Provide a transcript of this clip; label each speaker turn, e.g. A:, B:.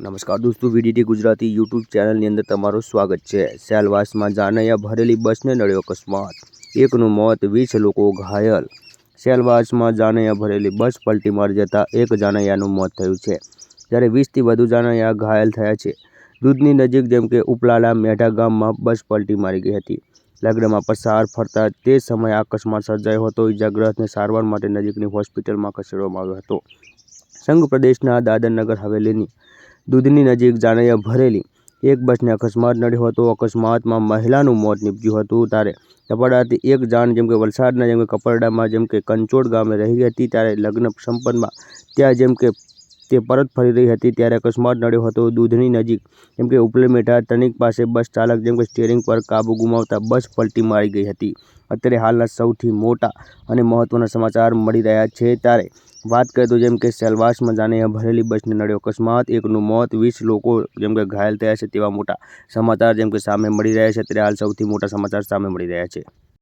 A: નમસ્કાર દોસ્તો, VDT Gujarati YouTube ચેનલની અંદર તમારું સ્વાગત છે. સેલવાસમાં જાનૈયા ભરેલી બસને નડ્યો અકસ્માત. એકનું મોત, વીસ લોકો ઘાયલ. સેલવાસમાં જાનૈયા ભરેલી બસ પલટી મારી જતાં એક જાનૈયાનું મોત થયું છે. જ્યારે વીસથી વધુ જાનૈયા ઘાયલ થયા છે. દૂધની નજીક જેમ કે ઉપલાલા મેઢા ગામમાં બસ પલટી મારી ગઈ હતી. લગ્નમાં પસાર ફરતા તે સમયે અકસ્માત સર્જાયો હતો. ઇજાગ્રસ્તને સારવાર માટે નજીકની હોસ્પિટલમાં ખસેડવામાં આવ્યો હતો. સંઘ પ્રદેશના દાદરનગર હવેલીની દૂધની નજીક જાનૈયા ભરેલી. એક બસને અકસ્માત નડ્યો હતો. અકસ્માતમાં મહિલાનું મોત નીપજ્યું હતું. ત્યારે કપડાથી એક જાણ જેમ કે વલસાડના જેમ કે કપરડામાં જેમ કે કંચોડ ગામે રહી હતી, ત્યારે લગ્ન સંપન્નમાં ત્યાં જેમ કે તે પરત ફરી રહી હતી, ત્યારે અકસ્માત નડ્યો હતો. દૂધની નજીક જેમ કે ઉપલે મેઠા ટનિક પાસે બસ ચાલક જેમ કે સ્ટીયરિંગ પર કાબુ ગુમાવતા બસ પલટી મારી ગઈ હતી. અત્યારે હાલના સૌથી મોટા અને મહત્ત્વના સમાચાર મળી રહ્યા છે. ત્યારે વાત કરીએ તો જેમ કે સેલવાસમાં જાને ભરેલી બસને નડ્યો અકસ્માત, એકનું મોત, વીસ લોકો જેમ કે ઘાયલ થયા છે તેવા મોટા સમાચાર જેમ કે સામે મળી રહ્યા છે. ત્યારે હાલ સૌથી મોટા સમાચાર સામે મળી રહ્યા છે.